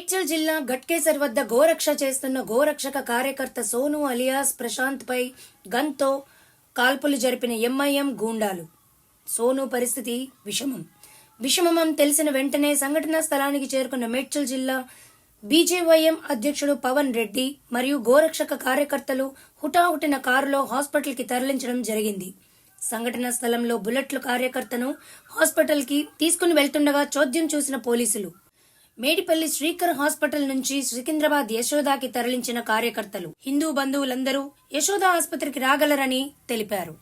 గట్కేసర్ వద్ద గోరక్ష చేస్తున్న గోరక్షక కార్యకర్త సోను అలియాస్ ప్రశాంత్ పై గన్తో కాల్పులు జరిపిన ఎంఐఎం గూండాలు. సోను పరిస్థితి విషమం. విషమమం తెలిసిన వెంటనే సంఘటనా స్థలానికి చేరుకున్న మేడ్చల్ జిల్లా బీజేవైఎం అధ్యక్షుడు పవన్ రెడ్డి మరియు గోరక్షక కార్యకర్తలు హుటాహుటిన కారులో హాస్పిటల్కి తరలించడం జరిగింది. సంఘటనా స్థలంలో బుల్లెట్లు కార్యకర్తను హాస్పిటల్కి తీసుకుని వెళ్తుండగా చోద్యం చూసిన పోలీసులు. మేడిపల్లి శ్రీకర్ హాస్పిటల్ నుంచి సికింద్రాబాద్ యశోదాకి తరలించిన కార్యకర్తలు. హిందూ బంధువులందరూ యశోద ఆసుపత్రికి రాగలరని తెలిపారు.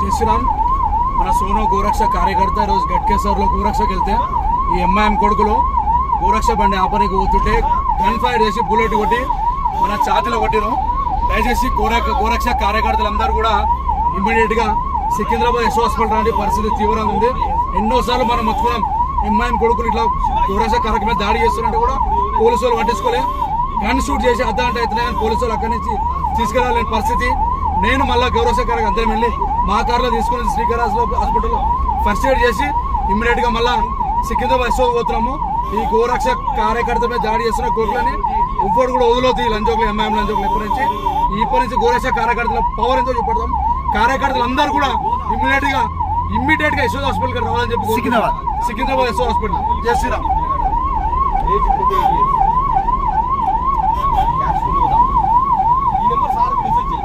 చేస్తున్నాం మన సోనో గోరక్ష కార్యకర్త ఈరోజు గట్కేశ్వర్లో గోరక్షకి వెళ్తే ఈ ఎంఐఎం కొడుకులు గోరక్ష బండి ఆపనికి పోతుంటే గన్ ఫైర్ చేసి బుల్లెట్ కొట్టి మన ఛాతీలో కొట్టినాం దయచేసి గోరక్ష గోరక్ష కార్యకర్తలందరూ కూడా ఇమ్మీడియట్గా సికింద్రాబాద్ ఎస్ హాస్పిటల్ లాంటి పరిస్థితి తీవ్రంగా ఉంది. ఎన్నోసార్లు మనం మొత్తం ఎంఐఎం కొడుకులు ఇట్లా గోరక్ష కార్యక్రమం దాడి చేస్తున్నట్టు కూడా పోలీసు వాళ్ళు పట్టించుకోలే. గన్ షూట్ చేసి అర్ధగంట అవుతున్నాయి కానీ పోలీసు వాళ్ళు అక్కడి నుంచి తీసుకెళ్ళాలని పరిస్థితి. నేను మళ్ళా గౌరవ గారికి అందరం వెళ్ళి మా కార్లో తీసుకుని శ్రీకరాజ్ హాస్పిటల్లో ఫస్ట్ ఎయిడ్ చేసి ఇమ్మీడియట్గా మళ్ళీ సికింద్రాబాద్ ఎస్ఓ పోతున్నాము. ఈ గోరక్ష కార్యకర్త మీద దాడి చేస్తున్న కోర్టులని ఉప్పుడు కూడా వదిలేదు ఈ లంచోకులు ఎంఐఎం లంచోకులు ఇప్పటి నుంచి. ఇప్పటి నుంచి గోరక్ష కార్యకర్తల పవర్ ఎంతో చూపెడతాం. కార్యకర్తలు అందరూ కూడా ఇమ్మీడియట్గా ఇమ్మీడియట్గా యశోద హాస్పిటల్ రావాలని చెప్పి సికింద్రాబాద్. సికింద్రాబాద్ యశోద హాస్పిటల్. జై శ్రీరామ్.